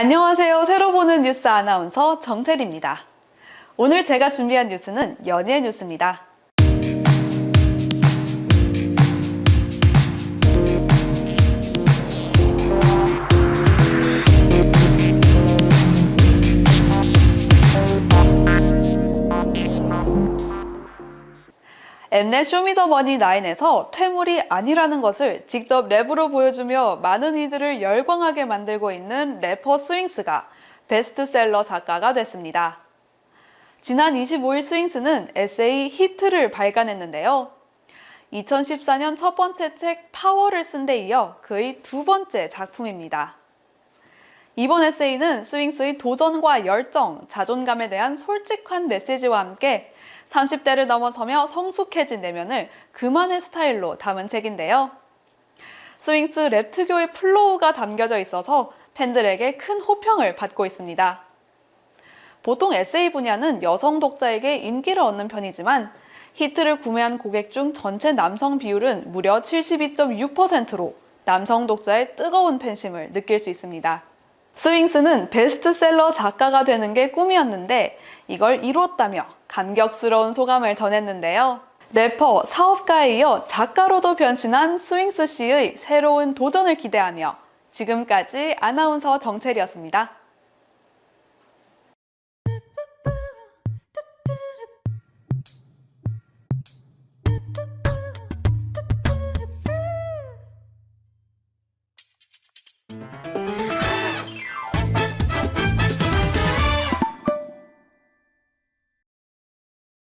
안녕하세요. 새로 보는 뉴스 아나운서 정채리입니다. 오늘 제가 준비한 뉴스는 연예 뉴스입니다. 엠넷 쇼미더머니 9에서 퇴물이 아니라는 것을 직접 랩으로 보여주며 많은 이들을 열광하게 만들고 있는 래퍼 스윙스가 베스트셀러 작가가 됐습니다. 지난 25일 스윙스는 에세이 히트를 발간했는데요. 2014년 첫 번째 책 파워를 쓴 데 이어 그의 두 번째 작품입니다. 이번 에세이는 스윙스의 도전과 열정, 자존감에 대한 솔직한 메시지와 함께 30대를 넘어서며 성숙해진 내면을 그만의 스타일로 담은 책인데요. 스윙스 랩 특유의 플로우가 담겨져 있어서 팬들에게 큰 호평을 받고 있습니다. 보통 에세이 분야는 여성 독자에게 인기를 얻는 편이지만 히트를 구매한 고객 중 전체 남성 비율은 무려 72.6%로 남성 독자의 뜨거운 팬심을 느낄 수 있습니다. 스윙스는 베스트셀러 작가가 되는 게 꿈이었는데 이걸 이루었다며 감격스러운 소감을 전했는데요. 래퍼, 사업가에 이어 작가로도 변신한 스윙스 씨의 새로운 도전을 기대하며 지금까지 아나운서 정철이었습니다.